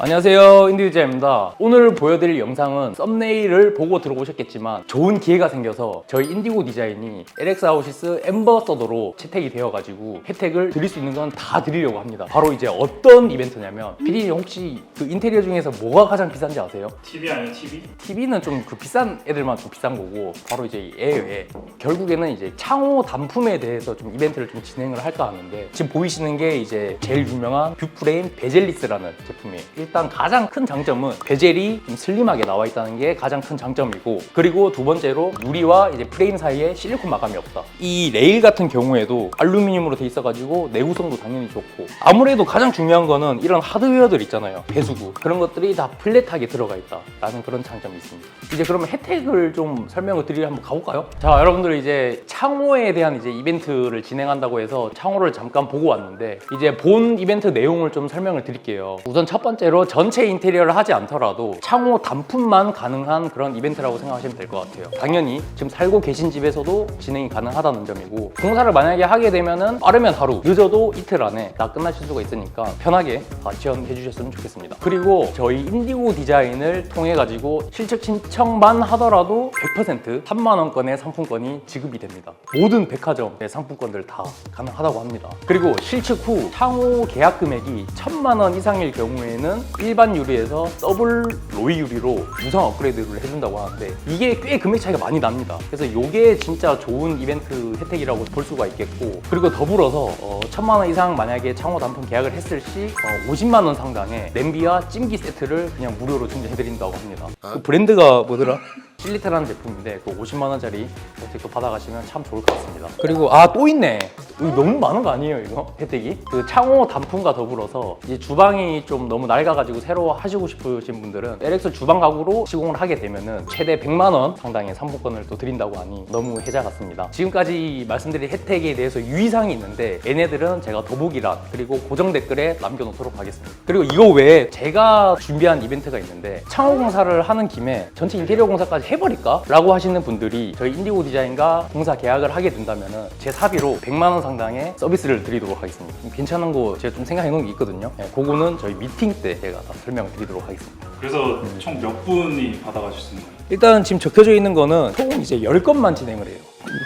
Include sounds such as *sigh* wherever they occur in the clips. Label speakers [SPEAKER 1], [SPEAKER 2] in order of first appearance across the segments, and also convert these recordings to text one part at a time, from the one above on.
[SPEAKER 1] 안녕하세요 인디유자입니다 오늘 보여드릴 영상은 썸네일을 보고 들어오셨겠지만 좋은 기회가 생겨서 저희 인디고 디자인이 LX 아우시스 엠버서더로 채택이 되어가지고 혜택을 드릴 수 있는 건 다 드리려고 합니다 바로 이제 어떤 이벤트냐면 PD님 혹시 그 인테리어 중에서 뭐가 가장 비싼지 아세요?
[SPEAKER 2] TV 아니면 TV?
[SPEAKER 1] TV는 좀 그 비싼 애들만 좀 비싼 거고 바로 이제 얘예요. 결국에는 이제 창호 단품에 대해서 좀 이벤트를 좀 진행을 할까 하는데 지금 보이시는 게 이제 제일 유명한 뷰프레임 베젤리스라는 제품이에요. 일단 가장 큰 장점은 베젤이 좀 슬림하게 나와 있다는 게 가장 큰 장점이고 그리고 두 번째로 유리와 이제 프레임 사이에 실리콘 마감이 없다. 이 레일 같은 경우에도 알루미늄으로 돼 있어가지고 내구성도 당연히 좋고 아무래도 가장 중요한 거는 이런 하드웨어들 있잖아요. 배수구 그런 것들이 다 플랫하게 들어가 있다라는 그런 장점이 있습니다. 이제 그러면 혜택을 좀 설명을 드리려 한번 가볼까요? 자, 여러분들 이제 창호에 대한 이제 이벤트를 진행한다고 해서 창호를 잠깐 보고 왔는데 이제 본 이벤트 내용을 좀 설명을 드릴게요. 우선 첫 번째로 전체 인테리어를 하지 않더라도 창호 단품만 가능한 그런 이벤트라고 생각하시면 될 것 같아요. 당연히 지금 살고 계신 집에서도 진행이 가능하다는 점이고 공사를 만약에 하게 되면은 빠르면 하루, 늦어도 이틀 안에 다 끝나실 수가 있으니까 편하게 다 지원해 주셨으면 좋겠습니다. 그리고 저희 인디고 디자인을 통해 가지고 실측 신청만 하더라도 100% 3만 원권의 상품권이 지급이 됩니다. 모든 백화점의 상품권들 다 가능하다고 합니다. 그리고 실측 후 향후 계약 금액이 1천만 원 이상일 경우에는 일반 유리에서 더블 로이 유리로 무상 업그레이드를 해준다고 하는데 이게 꽤 금액 차이가 많이 납니다. 그래서 이게 진짜 좋은 이벤트 혜택이라고 볼 수가 있겠고 그리고 더불어서 어, 천만 원 이상 만약에 창호 단품 계약을 했을 시 어, 50만 원 상당의 냄비와 찜기 세트를 그냥 무료로 증정해드린다고 합니다. 그 브랜드가 뭐더라? 실리테라는 제품인데 그 50만 원짜리 혜택도 받아가시면 참 좋을 것 같습니다. 그리고 아 또 있네. 너무 많은 거 아니에요 이거 혜택이? 그 창호 단품과 더불어서 이제 주방이 좀 너무 낡아가지고 새로 하시고 싶으신 분들은 LX 주방 가구로 시공을 하게 되면은 최대 100만 원 상당의 상품권을 또 드린다고 하니 너무 혜자 같습니다. 지금까지 말씀드린 혜택에 대해서 유의사항이 있는데 얘네들은 제가 더보기란 그리고 고정 댓글에 남겨놓도록 하겠습니다. 그리고 이거 외에 제가 준비한 이벤트가 있는데 창호 공사를 하는 김에 전체 인테리어 공사까지 해버릴까? 라고 하시는 분들이 저희 인디고 디자인과 공사 계약을 하게 된다면 은 제 사비로 100만 원 상당의 서비스를 드리도록 하겠습니다. 좀 괜찮은 거 제가 좀 생각해 놓은 게 있거든요. 네, 그거는 저희 미팅 때 제가 다 설명을 드리도록 하겠습니다.
[SPEAKER 2] 그래서 총 몇 분이 받아가실 수 거예요?
[SPEAKER 1] 일단 지금 적혀져 있는 거는 총 이제 10건만 진행을 해요.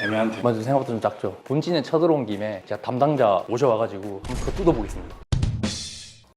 [SPEAKER 2] 애매한데
[SPEAKER 1] 맞아 생각보다 좀 작죠. 본진에 쳐들어온 김에 제가 담당자 모셔와가지고 한번 더 뜯어보겠습니다.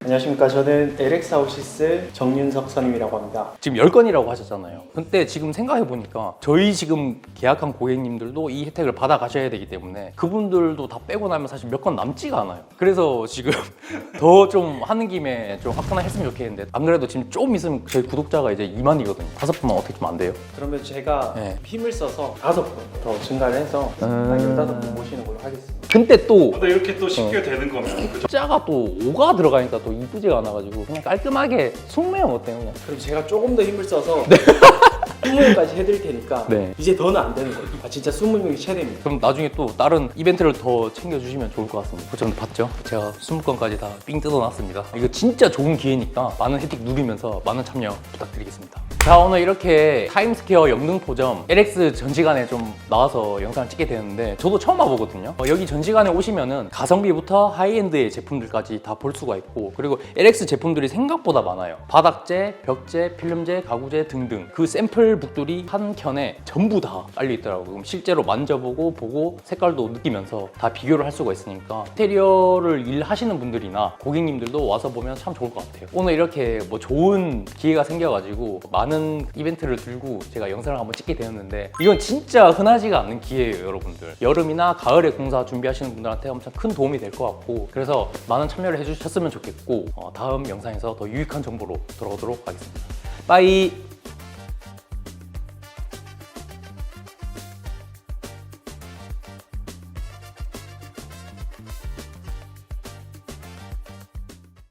[SPEAKER 3] 안녕하십니까. 저는 LX 아우시스 정윤석 선임이라고 합니다.
[SPEAKER 1] 지금 10건이라고 하셨잖아요. 근데 지금 생각해보니까 저희 지금 계약한 고객님들도 이 혜택을 받아 가셔야 되기 때문에 그분들도 다 빼고 나면 사실 몇 건 남지가 않아요. 그래서 지금 *laughs* 더 좀 하는 김에 좀 화끈하 했으면 좋겠는데 안 그래도 지금 좀 있으면 저희 구독자가 이제 2만이거든요. 다섯 분만 어떻게 좀 안 돼요?
[SPEAKER 3] 그러면 제가
[SPEAKER 1] 네.
[SPEAKER 3] 힘을 써서 다섯 분 더 증가를 해서
[SPEAKER 1] 음.
[SPEAKER 3] 한 열다섯 분 모시는 걸로 하겠습니다.
[SPEAKER 1] 근데 또
[SPEAKER 2] 근데 이렇게 또 쉽게 되는 거면 그죠?
[SPEAKER 1] 숫자가 또 5가 들어가니까 또 이쁘지가 않아가지고 그냥 깔끔하게 20명 어때요 그냥?
[SPEAKER 3] 그럼 제가 조금 더 힘을 써서 *laughs* 20명까지 해드릴 테니까
[SPEAKER 1] 네.
[SPEAKER 3] 이제 더는 안 되는 거예요. 아, 진짜 20명이 최대입니다.
[SPEAKER 1] 그럼 나중에 또 다른 이벤트를 더 챙겨주시면 좋을 것 같습니다. 그점 봤죠? 제가 20건까지 다 삥 뜯어놨습니다. 이거 진짜 좋은 기회니까 많은 혜택 누리면서 많은 참여 부탁드리겠습니다. 자 오늘 이렇게 타임스퀘어 영등포점 LX 전시관에 좀 나와서 영상을 찍게 되는데 저도 처음 와보거든요. 어, 여기 전시관에 오시면은 가성비부터 하이엔드의 제품들까지 다 볼 수가 있고 그리고 LX 제품들이 생각보다 많아요. 바닥재, 벽재, 필름재, 가구재 등등 그 샘플북들이 한 켠에 전부 다 깔려 있더라고요. 그럼 실제로 만져보고 보고 색깔도 느끼면서 다 비교를 할 수가 있으니까 인테리어를 일하시는 분들이나 고객님들도 와서 보면 참 좋을 것 같아요. 오늘 이렇게 뭐 좋은 기회가 생겨가지고 많은 이벤트를 들고 제가 영상을 한번 찍게 되었는데 이건 진짜 흔하지가 않는 기회예요, 여러분들. 여름이나 가을에 공사 준비하시는 분들한테 엄청 큰 도움이 될 것 같고 그래서 많은 참여를 해주셨으면 좋겠고 어, 다음 영상에서 더 유익한 정보로 돌아오도록 하겠습니다. 빠이!